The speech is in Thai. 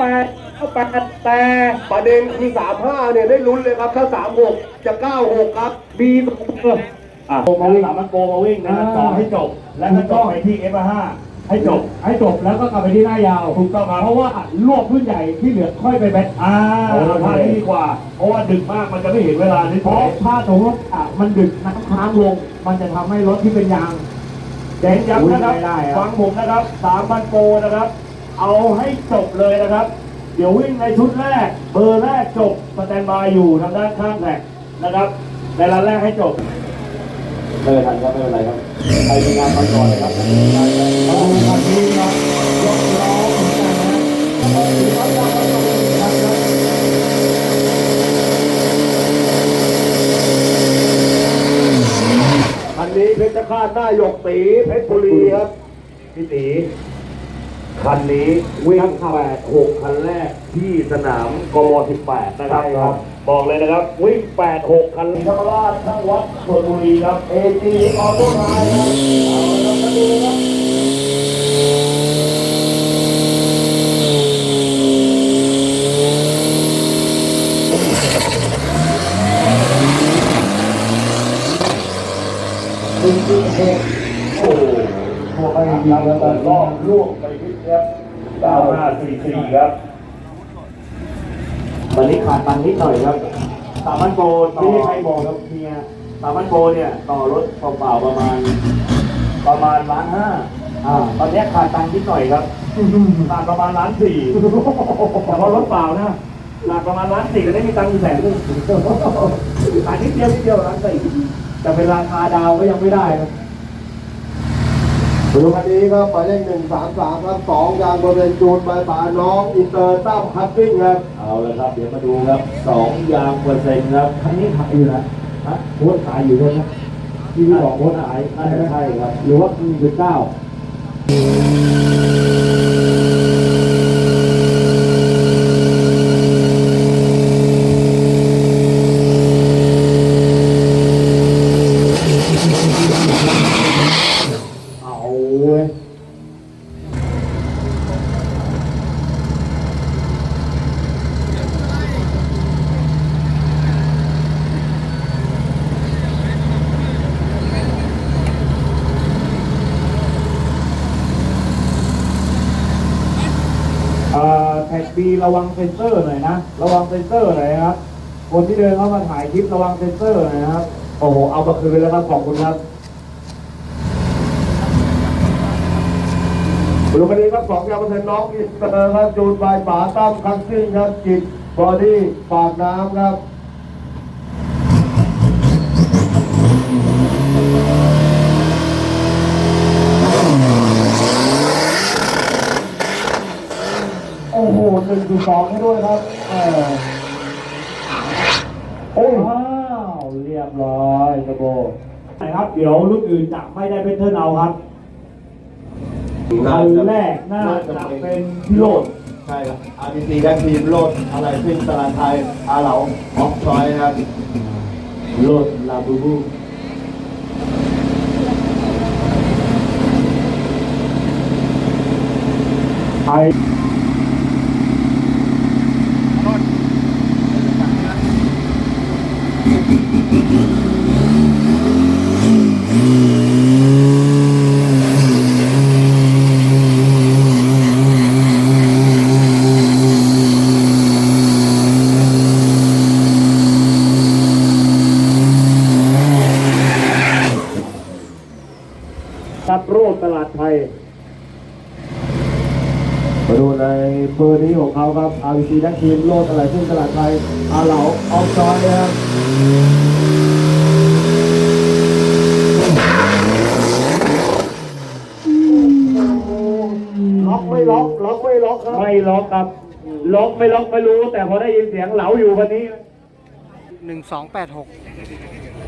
ปดเก้าแปดแต่ประเด็นคือสามห้าเนี่ยได้ลุ้นเลยครับ ถ้าสามหกจะเก้าหกครับบีเอออะโกมาวิ่งสามันโกมาวิ่งนะครับต่อให้จบ แล้วก็ต่อไปที่ F5 ให้จบ ให้จบแล้วก็กลับไปที่หน้ายาวถูกต้องครับเพราะว่ารวบพื้นใหญ่ที่เหลือค่อยไปแบทอ่าโอเคทางนี้ดีกว่า เพราะว่าดึกมากมันจะไม่เห็นเวลาที่เพราะถ้าสมมติอะมันดึกน้ำค้างลง มันจะทำให้รถที่เป็นยางเด่นย้ำนะครับ ฟังผมนะครับสามพันโกนะครับ เอาให้จบเลยนะครับ เดี๋ยววิ่งในชุดแรก เบอร์แรกจบสแตนบายอยู่ทางด้านข้างแท็กนะครับ ในรันแรกให้จบไม่เป็นไรครับไม่เป็นไรครับใครมีงานไปก่อนเลยครับเอาคันนี้ครับยกล้อเหมือนกันนะอันนี้เพชรฆาตหน้าหยกตีเพชรบุรีครับพี่ตี คันนี้วิ่ง8 6คันแรกที่สนามกม18 นะครับ ใช่ครับ บอกเลยนะครับ วิ่ง8 6คันธรรมราชทั้งวัดชลบุรีครับเอจีออโต้ไลน์ครับเอาละครับมาดูนะครับจริงจริงเอกโอ้โห พวกไอ้ยิงแล้วก็รอบลวกไปนิดครับ9544ครับตอนนี้ขาดตังค์นิดหน่อยครับสามันโปรต่อไม่ใช่ใครบอกครับเมียสามันโปรเนี่ยต่อรถเปล่าๆประมาณ ประมาณล้านห้าอ่าตอนนี้ขาดตังค์นิดหน่อยครับขาดประมาณล้านสี่แต่พอรถเปล่านะขาดประมาณล้านสี่ก็ได้มีตังค์อยู่แสนนึงขาดนิดเดียวนิดเดียวล้านสี่แต่เป็นราคาดาวก็ยังไม่ได้นะ ดูคันนี้ครับหมายเลขหนึ่งสามสามครับสองยางบริเวณจูนใบป่าน้องอินเตอร์ตั้มคัตติ้งครับเอาเลยครับ เดี๋ยวมาดูครับสองยางเปอร์เซ็นต์ครับคันนี้ขายอยู่นะฮะโพสต์ขายอยู่ด้วยนะที่พี่บอกโพสต์ขายน่าจะใช่ครับหรือว่าหนึ่งจุดเก้าเอาเว้ย เอ่อแท็ก บีระวังเซนเซอร์หน่อยนะ ระวังเซนเซอร์หน่อยนะครับ คนที่เดินเข้ามาถ่ายคลิประวังเซนเซอร์หน่อยนะครับ โอ้โห เอามาคืนแล้วครับ ขอบคุณครับดูคันนี้ครับสองยางบริเวณน้องอินเตอร์ครับจูนใบป่าตั้มคัตติ้งครับจิตบอดี้ปากน้ำครับ โอ้โหหนึ่งจุดสองให้ด้วยครับเออโอ้ยว้าวเรียบร้อยกระโบนะครับ เดี๋ยวรุ่นอื่นจะไม่ได้เป็นเทอร์เอาครับคันแรกน่าจะเป็นพิโรดใช่ครับ RPC ได้ทีมโลดอะไรซึ่งตลาดไทยอาเหลาออฟชอยครับโรดลาบูบูไอ ครับโรดตลาดไทย ดูในเบอร์นี้ของเขาครับ RVC นักทีมโลดอะไรซึ่งตลาดไทยอาเหลาออฟจอยนะครับล็อกไม่ล็อกล็อกไม่ล็อกครับไม่ล็อกครับล็อกไม่ล็อกไม่รู้ แต่พอได้ยินเสียงเหลาอยู่วันนี้หนึ่งสองแปดหก